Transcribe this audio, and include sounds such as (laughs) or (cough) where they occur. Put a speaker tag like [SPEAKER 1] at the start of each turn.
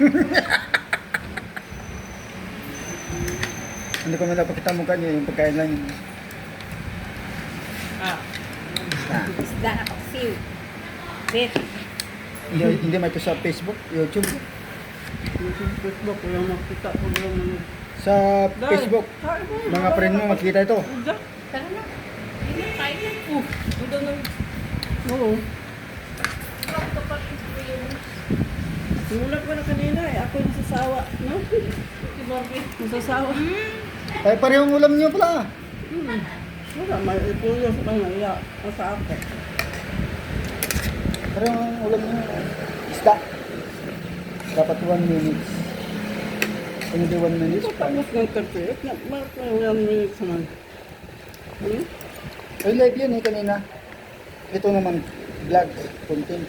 [SPEAKER 1] (laughs) Hindi ko na napakita mukha niya, yung pagkain lang. yun.
[SPEAKER 2] Ah.
[SPEAKER 1] Ah,
[SPEAKER 3] Isda na paksiw. Bet.
[SPEAKER 1] hindi, hindi may sa Facebook, YouTube.
[SPEAKER 2] Sa Facebook, walang makita ko lang.
[SPEAKER 1] Sa
[SPEAKER 2] Dahil,
[SPEAKER 1] Facebook,
[SPEAKER 2] kain
[SPEAKER 1] mga friend mo makikita ito.
[SPEAKER 3] Tara na. Hindi na
[SPEAKER 2] uda na. Oo. Simulat ko na kanina eh. Ako yung nasasawa. No? Si Barbie. Nasasawa.
[SPEAKER 1] Ay, parehong ulam niyo pala.
[SPEAKER 2] Hmm. Wala, may ipuyo sa kanya. Iya, nasa ako.
[SPEAKER 1] Parehong ulam niyo. Isda. Dapat 1 minutes. Kung hindi 1 minutes,
[SPEAKER 2] Ito tapos ng 38. na- Bakit may 1 minutes naman? Hmm?
[SPEAKER 1] ay live yun eh kanina. Ito naman, vlog, content.